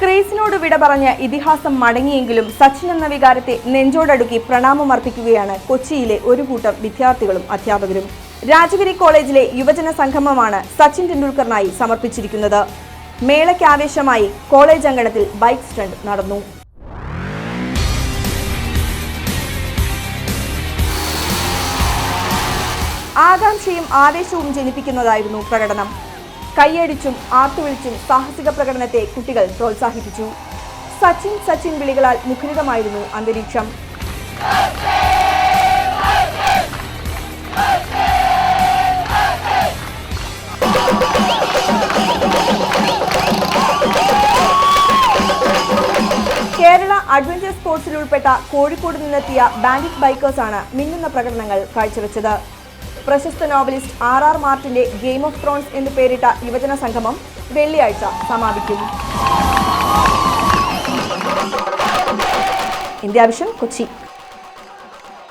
ക്രീസിനോട് വിട പറഞ്ഞ് ഇതിഹാസം മടങ്ങിയെങ്കിലും സച്ചിൻ എന്ന വികാരത്തെ നെഞ്ചോടടുക്കി പ്രണാമമർപ്പിക്കുകയാണ് കൊച്ചിയിലെ ഒരു കൂട്ടം വിദ്യാർത്ഥികളും അധ്യാപകരും. രാജഗിരി കോളേജിലെ യുവജന സംഗമമാണ് സച്ചിൻ ടെണ്ടുൽക്കറിനായി സമർപ്പിച്ചിരിക്കുന്നത്. മേളയ്ക്കാവേശമായി കോളേജ് അങ്കണത്തിൽ ബൈക്ക് സ്റ്റണ്ട് നടന്നു. ആകാംക്ഷയും ആവേശവും ജനിപ്പിക്കുന്നതായിരുന്നു പ്രകടനം. കൈയടിച്ചും ആർത്തുവിളിച്ചും സാഹസിക പ്രകടനത്തെ കുട്ടികൾ പ്രോത്സാഹിപ്പിച്ചു. സച്ചിൻ സച്ചിൻ വിളികളാൽ മുഖരിതമായിരുന്നു അന്തരീക്ഷം. കേരള അഡ്വഞ്ചർ സ്പോർട്സിൽ ഉൾപ്പെട്ട കോഴിക്കോട് നിന്നെത്തിയ ബാൻഡിക് ബൈക്കേഴ്സാണ് മിന്നുന്ന പ്രകടനങ്ങൾ കാഴ്ചവെച്ചത്. പ്രശസ്ത നോവലിസ്റ്റ് ആർ ആർ മാർട്ടിന്റെ ഗെയിം ഓഫ് ത്രോൺസ് എന്ന് പേരിട്ട യുവജന സംഗമം വെള്ളിയാഴ്ച സമാപിക്കും. India vision Kochi.